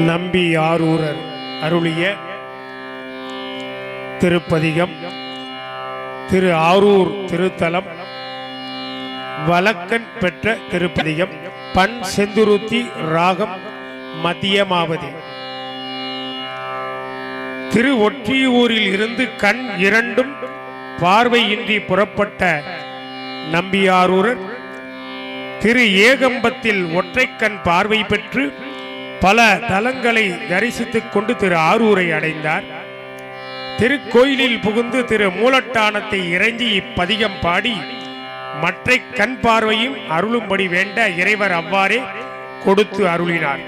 நம்பி ஆரூரர் அருளிய திருப்பதிகம் திரு ஆரூர் திருத்தலம் வழக்கன் பெற்ற திருப்பதிகம் பண் செந்துருத்தி ராகம் மதியமாவதி. திரு ஒற்றியூரில் இருந்து கண் இரண்டும் பார்வையின்றி புறப்பட்ட நம்பியாரூரர் திரு ஏகம்பத்தில் ஒற்றைக்கண் பார்வை பெற்று பல தலங்களை தரிசித்துக் கொண்டு திரு ஆரூரை அடைந்தார். திருக்கோயிலில் புகுந்து திரு மூலட்டானத்தை இறைஞ்சி இப்பதிகம் பாடி மற்றை கண் பார்வையும் அருளும்படி வேண்ட இறைவர் அவ்வாறே கொடுத்து அருளினார்.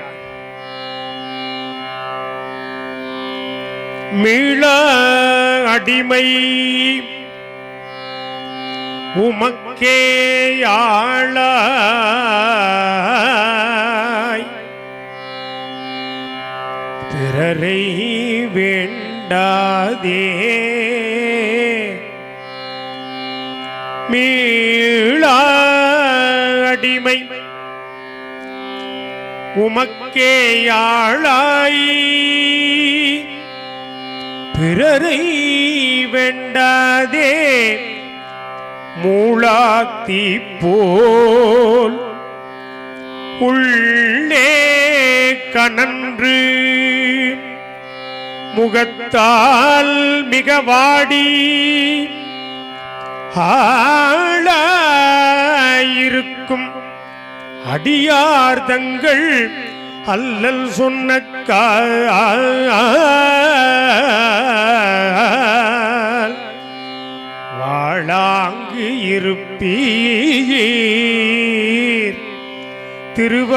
மீள அடிமை உமக்கே பிறரை வேண்டாதே. மீளா அடிமை உமக்கே ஆளாய். பிறரை வேண்டாதே. மூளாத்தி போல் உள்ளே கணன்று முகத்தால் மிக வாடி ஆளாயிருக்கும் அடியார்தங்கள் அல்லல் சொன்ன வாழாங்கு இருப்பீ திருவாரூரீர்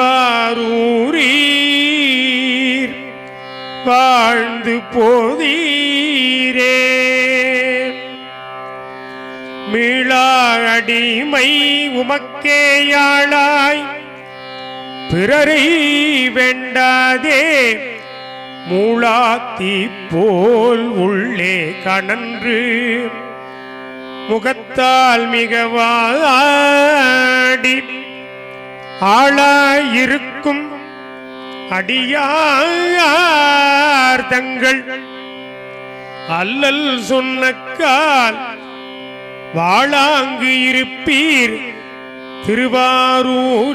வாழ்ந்து போதீரே. மீளா அடிமை உமக்கேயாளாய் பிறரை வேண்டாதே மூளாத்தி போல் உள்ளே கணன்று முகத்தால் மிகவாடி ஆளாயிருக்கும் அடியார் தங்கள். அல்லல் சொன்னக்கால் வாழாங்கு இருப்பீர் திருவாரூரீர்.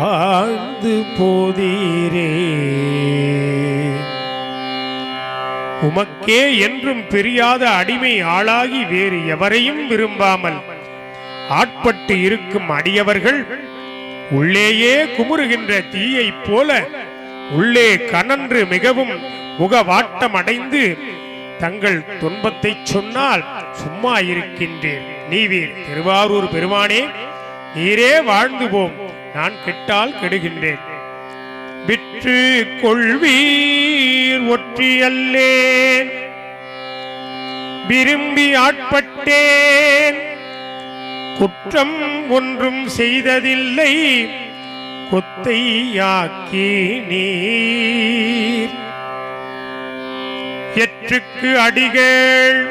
ஆழ்ந்து போதீரே. உமக்கே என்றும் பிரியாத அடிமை ஆளாகி வேறு எவரையும் விரும்பாமல் ஆட்பட்டு இருக்கும் அடியவர்கள் உள்ளேயே குமுறுகின்ற தீயைப் போல உள்ளே கனன்று மிகவும் முகவாட்டம் அடைந்து தங்கள் துன்பத்தை சொன்னால் சும்மா இருக்கின்றேன் நீவீர். திருவாரூர் பெருமானே நீரே வாழ்ந்து போம் நான் கெட்டால் கெடுகின்றேன். விற்று கொள்வீர் ஒற்றியல்லேன் விரும்பி ஆட்பட்டேன். குற்றம் ஒன்றும் செய்ததில்லை. கொத்தையாக்கி நீர். எற்றுக்கு அடிகள்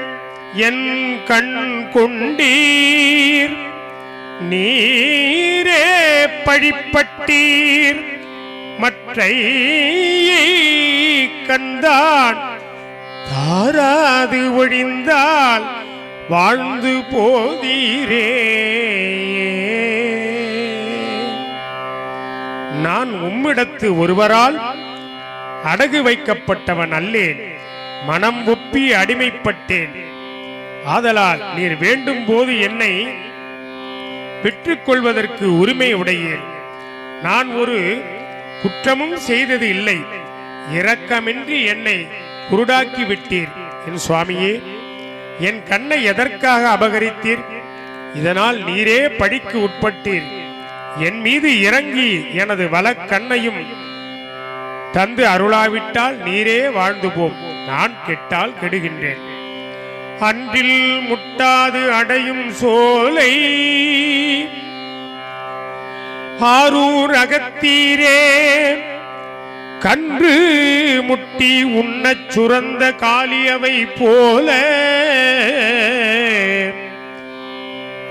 என் கண் கொண்டீர். நீரே பழிப்பட்டீர் மற்றை கந்தான் தாராது ஒழிந்தால் வாழ்ந்து போதீரே. நான் உம்மிடத்து ஒருவரால் அடகு வைக்கப்பட்டவன் அல்லேன். மனம் ஒப்பி அடிமைப்பட்டேன். ஆதலால் நீர் வேண்டும் போது என்னை பெற்றுக்கொள்வதற்கு உரிமை உடையேன் நான் ஒரு குற்றமும் செய்தது இல்லை. இரக்கமின்றி என்னை குருடாக்கி விட்டீர். என் சுவாமியே என் கண்ணை எதற்காக அபகரித்தீர்? இதனால் நீரே படிக்கு உட்பட்டீர். என் மீது இறங்கி எனது வலக்கண்ணையும் தந்து அருளாவிட்டால் நீரே வாழ்ந்து போம் நான் கெட்டால் கெடுகின்றேன். அன்றில் முட்டாது அடையும் சோலை ஆரூர் அகத்தீரே. கன்று முட்டி உண்ணச் சுரந்த காலியவை போல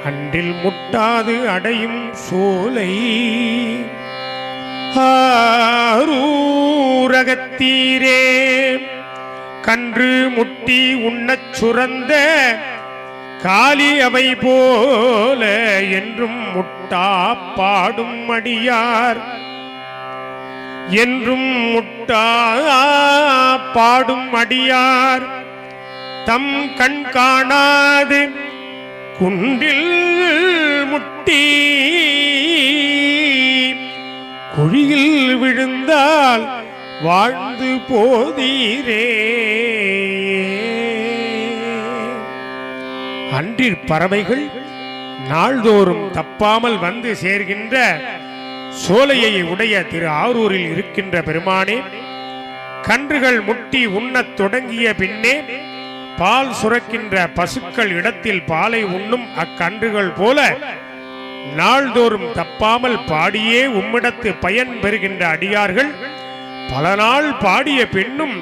அன்றில் முட்டாது அடையும் சோலை. ஆரூரகத்தீரே கன்று முட்டி உண்ணச் சுரந்த காளி அவை போல என்றும் முட்டா பாடும் அடியார். என்றும் முட்டா பாடும் அடியார். தம் கண் காணாது. குண்டில் முட்டி. குழியில் விழுந்தால் வாழ்ந்து போதீரே. அன்றிற் பறவைகள் நாள்தோறும் தப்பாமல் வந்து சேர்கின்ற சோலையை உடைய திரு ஆரூரில் இருக்கின்ற பெருமானே கன்றுகள் முட்டி உண்ணத் தொடங்கிய பின்னே பால் சுரக்கின்ற பசுக்கள் இடத்தில் பாலை உண்ணும் அக்கன்றுகள் போல நாள்தோறும் தப்பாமல் பாடியே உம்மிடத்து பயன் பெறுகின்ற அடியார்கள் பல நாள் பாடிய பின்னும்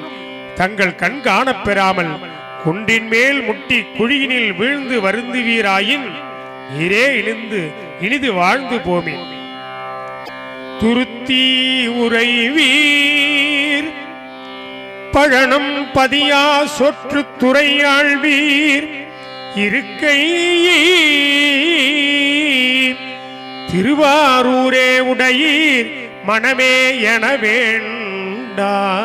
தங்கள் கண் காணப் பெறாமல் குன்றின் மேல் முட்டி குழியினில் வீழ்ந்து வருந்துவீராயின் நீரே இழிந்து இனிது வாழ்ந்து போமே துருத்தி உறைவீர் பழனம் பதியா சொற்று துறையாழ்வீர். இருக்கை திருவாரூரே உடையீர். மனமே என வேண்டா.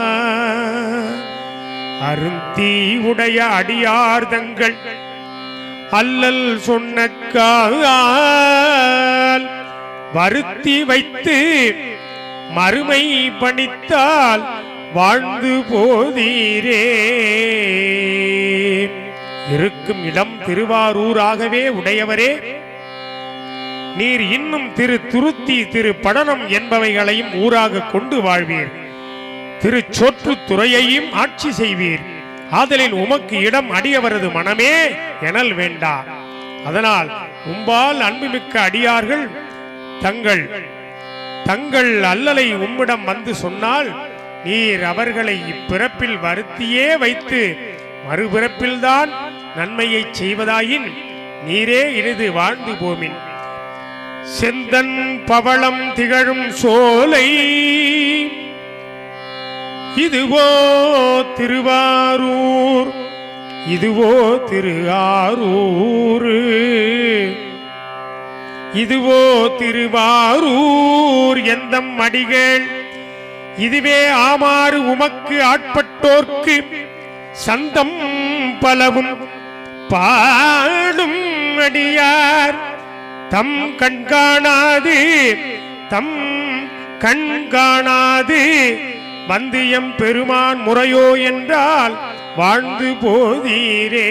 அருந்தி உடைய அடியார்தங்கள். அல்லல் சொன்னக்கால். வருத்தி வைத்து மறுமை பணித்தால் வாழ்ந்து போதீரே. இருக்கும் இடம் திருவாரூராகவே உடையவரே. நீர் இன்னும் திரு துருத்தி திரு படனம் என்பவைகளையும் ஊராக கொண்டு வாழ்வீர். திரு துறையையும் ஆட்சி செய்வீர். ஆதலில் உமக்கு இடம் அடியவரது மனமே எனல் வேண்டா. அதனால் உம்பால் அன்புமிக்க அடியார்கள் தங்கள் தங்கள் அல்லலை உம்மிடம் வந்து சொன்னால் நீர் அவர்களை இப்பிறப்பில் வருத்தியே வைத்து மறுபிறப்பில்தான் நன்மையை செய்வதாயின் நீரே இனிது வாழ்ந்து போமின். செந்தன் பவளம் திகழும் சோலை இதுவோ திருவாரூர் இதுவோ திரு ஆரூர் இதுவோ திருவாரூர் எந்தம் அடிகள் இதுவே ஆமாறு உமக்கு ஆட்பட்டோர்க்கு சந்தம் பலவும் பாடும் அடியார். தம் கண்காணாது தம் கண்காணாது வந்தியம் பெருமான் முறையோ என்றால் வாழ்ந்து போதீரே.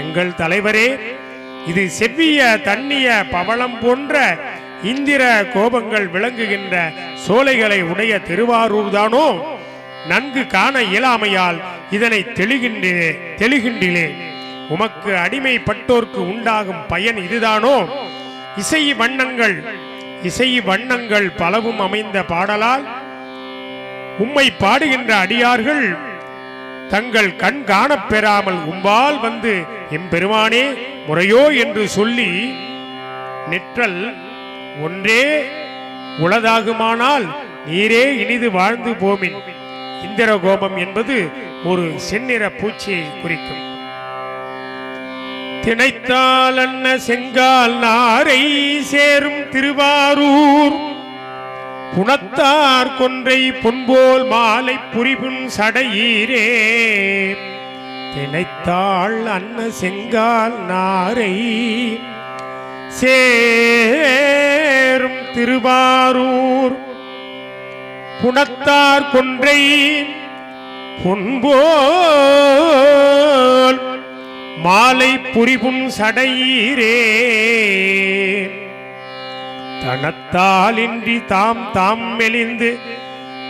எங்கள் தலைவரே இது செவ்விய தண்ணிய பவளம் போன்ற இந்திர கோபங்கள் விளங்குகின்ற சோலைகளை உடைய திருவாரூர் தானோ நன்கு காண இயலாமையால் இதனை தெளிகின்றே தெளிகின்றிலே. உமக்கு அடிமைப்பட்டோர்க்கு உண்டாகும் பயன் இதுதானோ? இசை வண்ணங்கள் இசை வண்ணங்கள் பலவும் அமைந்த பாடலால் உம்மை பாடுகின்ற அடியார்கள் தங்கள் கண் காணப் பெறாமல் உம்பால் வந்து எம்பெருமானே முறையோ என்று சொல்லி நிற்றல் ஒன்றே உளதாகுமானால் நீரே இனிது வாழ்ந்து போமின். இந்திர கோபம் என்பது ஒரு செந்நிற பூச்சியை குறிக்கும். திணைத்தால் அன்ன செங்கால் நாரை சேரும் திருவாரூர். புனத்தார் கொன்றை பொன்போல் மாலை புரிபும் சடையீரே. திணைத்தாள் அன்ன செங்கால் நாரை சேரும் திருவாரூர். புணத்தார் கொன்றை பொன்போல் மாலை புரிபும் சடையீரே தனத்தாலின்றி தாம் தாம் மெலிந்து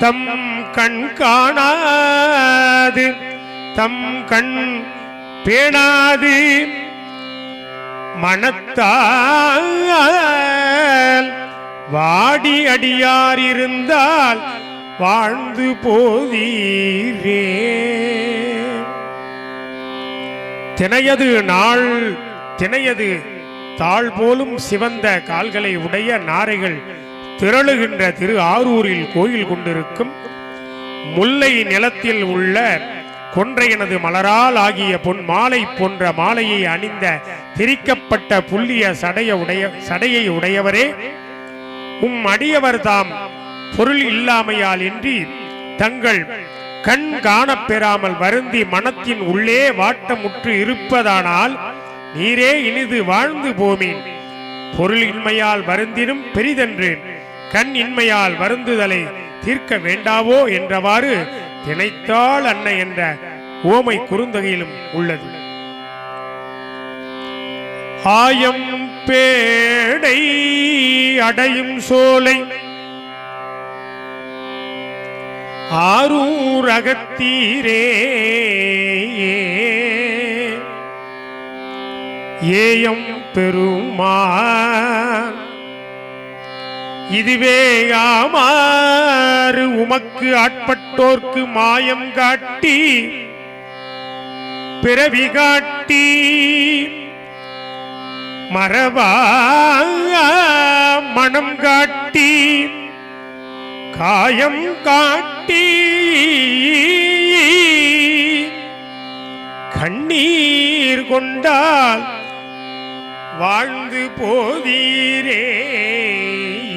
தம் கண் காணாது தம் கண் பேணாது. மனத்தால் வாடி அடியார் இருந்தால் வாழ்ந்து போதீரே தினையது நாள் தினையது தாழ் போலும் சிவந்த கால்களை உடைய நாரைகள் திரளுகின்ற திரு ஆரூரில் கோயில் கொண்டிருக்கும் முல்லை நிலத்தில் உள்ள கொன்றையனது மலரால் ஆகிய பொன் மாலை போன்ற மாலையை அணிந்த திரிக்கப்பட்ட புல்லிய சடைய உடைய சடையை உடையவரே உம் அடியவர் தாம் பொருள் இல்லாமையால் இன்றி தங்கள் கண் காணப் பெறாமல் வருந்தி மனத்தின் உள்ளே வாட்டமுற்று இருப்பதானால் நீரே இனிது வாழ்ந்து போமீன். பொருள் இன்மையால் வருந்தினும் பெரிதென்று கண் இன்மையால் வருந்துதலை தீர்க்க வேண்டாவோ என்றவாறு திணைத்தாள் அன்னை என்ற ஓமை குறுந்தகையிலும் உள்ளது. ஆயம் பேடை அடையும் சோலை ஆரூர் அகத்தீரே ஏயம் பெருமான் இதுவே யாமாறு உமக்கு ஆட்பட்டோர்க்கு மாயம் காட்டி பிறவி காட்டி மரபா மனம் காட்டி காயம் காட்டி கண்ணீர் கொண்டால் வாழ்ந்து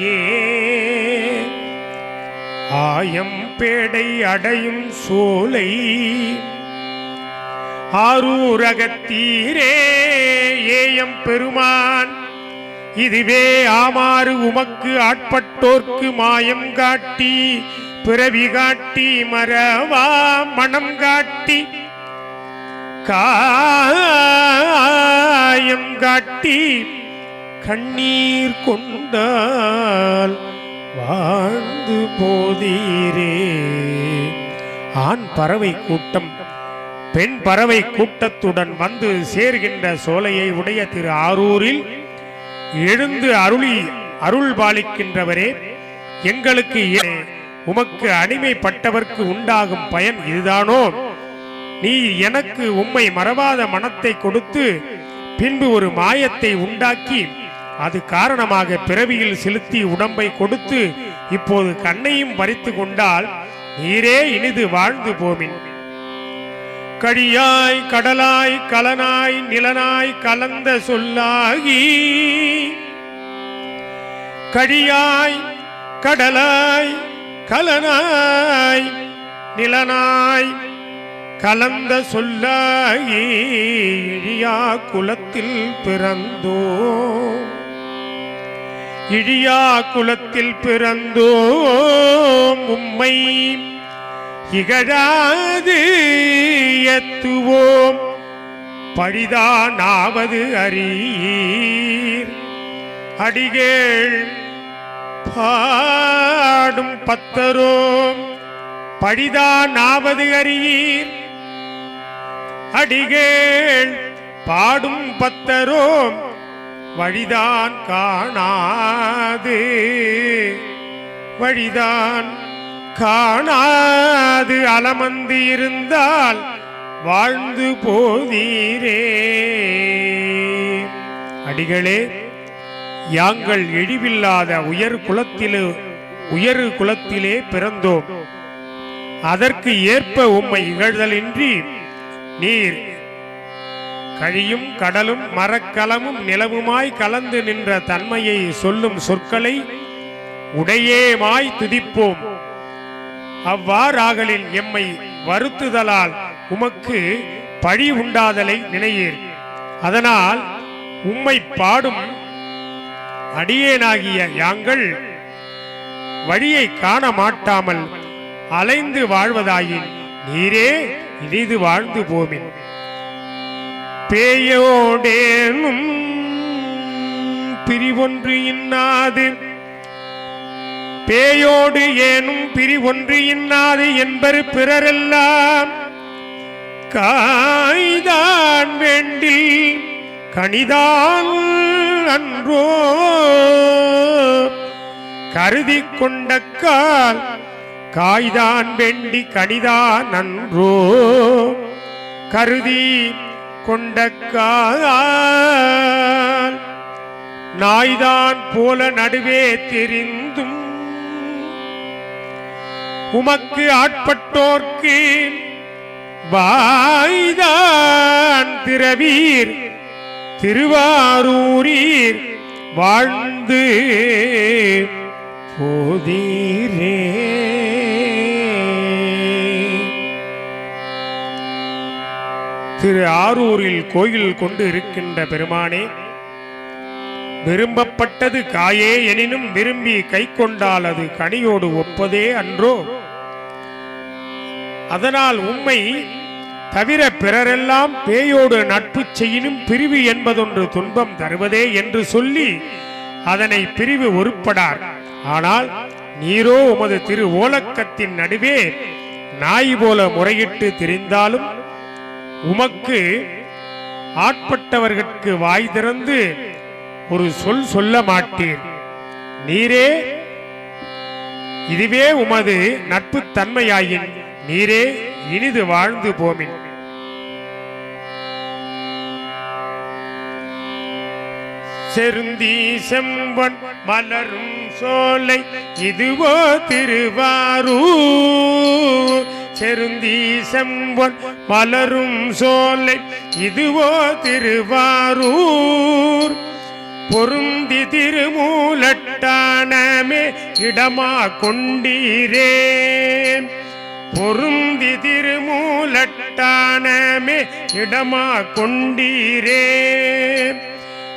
போதீரே ஆயம் பேடை அடையும் சோலை. ஆரூரகத்தீரே ஏயம் பெருமான். இதுவே ஆமாறு உமக்கு ஆட்பட்டோர்க்கு மாயம் காட்டி பிறவி காட்டி மரவா மனம் காட்டி காயம் காட்டி கண்ணீர் கொண்டால் வாழ்ந்து போதீரே. ஆண் பறவை கூட்டம் பெண் பறவை கூட்டத்துடன் வந்து சேர்கின்ற சோலையை உடைய திரு ஆரூரில் எழுந்து அருளி அருள் பாலிக்கின்றவரே எங்களுக்கு உமக்கு அடிமைப்பட்டவர்க்கு உண்டாகும் பயன் இதுதானோ? நீ எனக்கு உம்மை மறவாத மனத்தை கொடுத்து பின்பு ஒரு மாயத்தை உண்டாக்கி அது காரணமாக பிறவியில் செலுத்தி உடம்பை கொடுத்து இப்போது கண்ணையும் பறித்து கொண்டால் நீரே இனிது வாழ்ந்து போமின். கடியாய் கடலாய் கலனாய் நிலனாய் கலந்த சொல்லாகி கடியாய் கடலாய் கலனாய் நிலனாய் கலந்த சொல்லாகி இழியா குலத்தில் பிறந்தோ இழியா குலத்தில் பிறந்தோம் உம்மை. இகழாது எத்துவோம். பழிதானாவது அறியீர். அடிகேள் பாடும் பத்தரோம் பழிதானாவது அறியீர். அடிகேள் பாடும் பத்தரோம் வழிதான் காணாது. வழிதான் காணாது. அலமந்து இருந்தால் வாழ்ந்து போதீரே. அடிகளே யாங்கள் இழிவில்லாத உயர் குலத்திலே உயர் குலத்திலே பிறந்தோம். அதற்கு ஏற்ப உம்மை இகழ்தலின்றி நீர் கழியும் கடலும் மரக்கலமும் நிலவுமாய் கலந்து நின்ற தன்மையை சொல்லும் சொற்களை உடையேமாய் துதிப்போம். அவ்வாறாகலில் எம்மை வருத்துதலால் உமக்கு பழி உண்டாதலை நினையீர். அதனால் உம்மை பாடும் அடியேனாகிய யாங்கள் வழியை காண மாட்டாமல் அலைந்து வாழ்வதாயின் நீரே இனிது வாழ்ந்து போமின். பேயோடேனும் பிரிவொன்று இன்னாது. பேயோடு ஏனும் பிரிவொன்று இன்னாது என்பர் பிறரெல்லாம் காய்தான் வேண்டில் கணிதான் அன்றோ. கருதி கொண்ட கால் காய்தான் வேண்டி கணிதான் அன்றோ கருதி கொண்டக்கால் நாய்தான் போல நடுவே தெரிந்தும். உமக்கு ஆட்பட்டோர்க்கு வாய்தான் திரவீர் திருவாரூரீர் வாழ்ந்து போதீரே. திரு ஆரூரில் கோயில் கொண்டு இருக்கின்ற பெருமானே விரும்பப்பட்டது காயே எனினும் விரும்பி கை கொண்டால் அது கனியோடு ஒப்பதே அன்றோ? அதனால் உண்மை தவிர பிறரெல்லாம் பேயோடு நட்பு செய்யினும் பிரிவு என்பதொன்று துன்பம் தருவதே என்று சொல்லி அதனை பிரிவு ஒருப்படார். ஆனால் நீரோ உமது திரு ஓலக்கத்தின் நடுவே நாய் போல முறையிட்டு திரிந்தாலும் உமக்கு ஆட்பட்டவர்களுக்கு வாய் திறந்து ஒரு சொல் சொல்ல மாட்டீர். நீரே இதுவே உமது நட்பு தன்மையாயின் நீரே இனிது வாழ்ந்து போமின். செருந்தி செம்பன் மலரும் சோலை இதுவோ திருவாரூர். செருந்தி செம்பன் மலரும் சோலை இதுவோ திருவாரூர். பொருந்தி திருமூலட்டானமே இடமா கொண்டீரே பொருந்தி திருமூலட்டானமே இடமா கொண்டீரே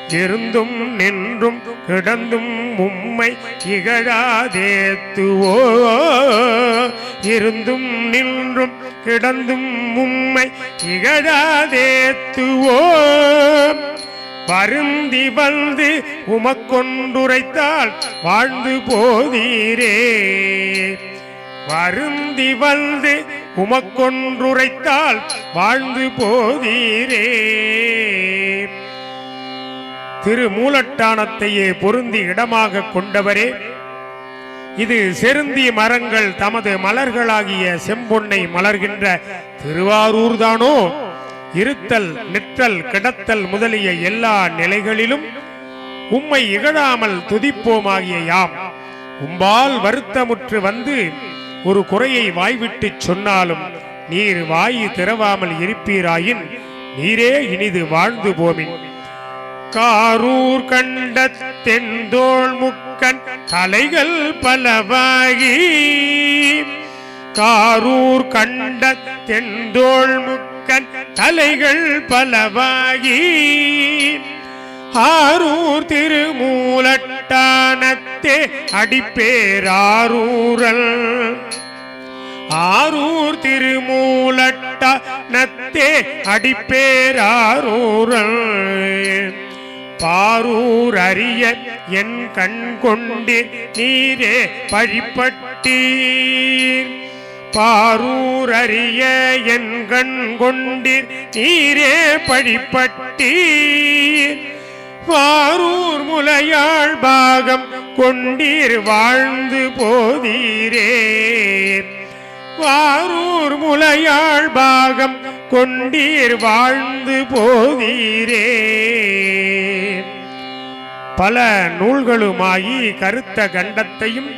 இருந்தும் நின்றும் கிடந்தும் உம்மை இகழாதேத்துவோ இருந்தும் நின்றும் கிடந்தும் உம்மை இகழாதேத்துவோ வருந்தி வந்து உமக்கொண்டுரைத்தால் வாழ்ந்து போதீரே. வருந்தி வந்து உமக்கொன்றுரைத்தால் வாழ்ந்து போதீரே. திரு மூலட்டானத்தையே பொருந்தி இடமாக கொண்டவரே. இது செருந்தி மரங்கள் தமது மலர்களாகிய செம்பொன்னை மலர்கின்ற திருவாரூர் தானோ இருத்தல் நிற்றல் கிடத்தல் முதலிய எல்லா நிலைகளிலும் உம்மை இகழாமல் துதிப்போமாகிய யாம். உம்பால் வருத்தமுற்று வந்து ஒரு குறையை வாய்விட்டு சொன்னாலும் நீர் வாயு திறவாமல் இருப்பீராயின் நீரே இனிது வாழ்ந்து போமின். காரூர் கண்ட தென்தோள் முக்கன் தலைகள் பலவாகி. காரூர் கண்ட தென்தோள் முக்கன் தலைகள் பலவாகி. ஆரூர் திருமூலட்டானத்தே அடிப்பேராரூரல் ஆரூர் திருமூலட்டானத்தே அடிப்பேராரூரல் பாரூர் அறிய என் கண் கொண்டீர் நீரே பழிப்பட்டீர் பாரூர் அறிய என் கண் கொண்டீர் நீரே பழிப்பட்டீர் பாரூர் முலையாள் பாகம் கொண்டீர் வாழ்ந்து போதீரே. வாரூர் முலையாள் பாகம் கொண்டீர் வாழ்ந்து போதீரே. பல நூல்களுமாகி கருத்த கண்டத்தையும்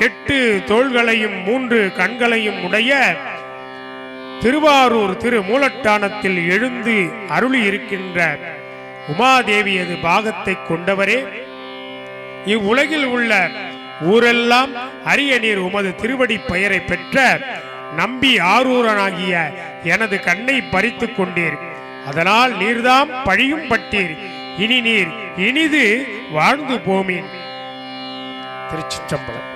எட்டு தோள்களையும் மூன்று கண்களையும் உடைய திருவாரூர் திரு மூலட்டானத்தில் எழுந்து அருளி இருக்கின்ற உமாதேவியது பாகத்தை கொண்டவரே. இவ்வுலகில் உள்ள ஊரெல்லாம் அரிய நீர் உமது திருவடி பெயரை பெற்ற நம்பி ஆரூரனாகிய எனது கண்ணை பறித்துக் கொண்டீர். அதனால் நீர்தாம் பழியும் பட்டீர். இனி நீர் இனிது வாழ்ந்து போமீன். திருச்சிற்றம்பலம்.